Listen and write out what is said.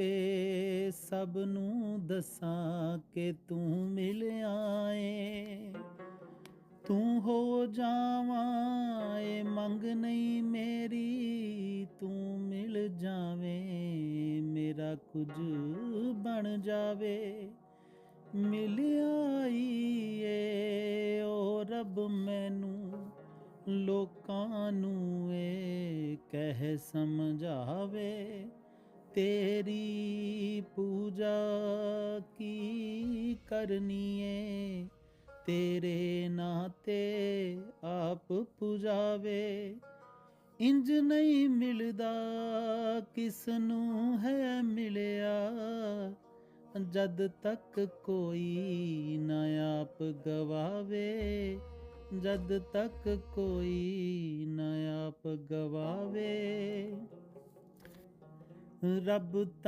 ਕੇ ਸਭ ਨੂੰ ਦੱਸਾਂ ਕਿ ਤੂੰ ਮਿਲਿਆ ਏ ਤੂੰ ਹੋ ਜਾਵਾਂ ਏ ਮੰਗ ਨਹੀਂ ਮੇਰੀ। ਤੂੰ ਮਿਲ ਜਾਵੇਂ, ਮੇਰਾ ਕੁਝ ਬਣ ਜਾਵੇ। ਮਿਲ ਆਈ ਏ ਓ ਰੱਬ ਮੈਨੂੰ, ਲੋਕਾਂ ਨੂੰ ਏ ਕਹਿ ਸਮਝਾਵੇ। ਤੇਰੀ ਪੂਜਾ ਕੀ ਕਰਨੀ ਏ ਤੇਰੇ ਨਾਂ ਤੇ ਆਪ ਪੁਜਾਵੇ। ਇੰਜ ਨਹੀਂ ਮਿਲਦਾ ਕਿਸ ਨੂੰ ਹੈ ਮਿਲਿਆ। ਜਦ ਤੱਕ ਕੋਈ ਨਾ ਆਪ ਗਵਾਵੇ। ਜਦ ਤੱਕ ਕੋਈ ਨਾ ਆਪ ਗਵਾਵੇ। ਰੱਬ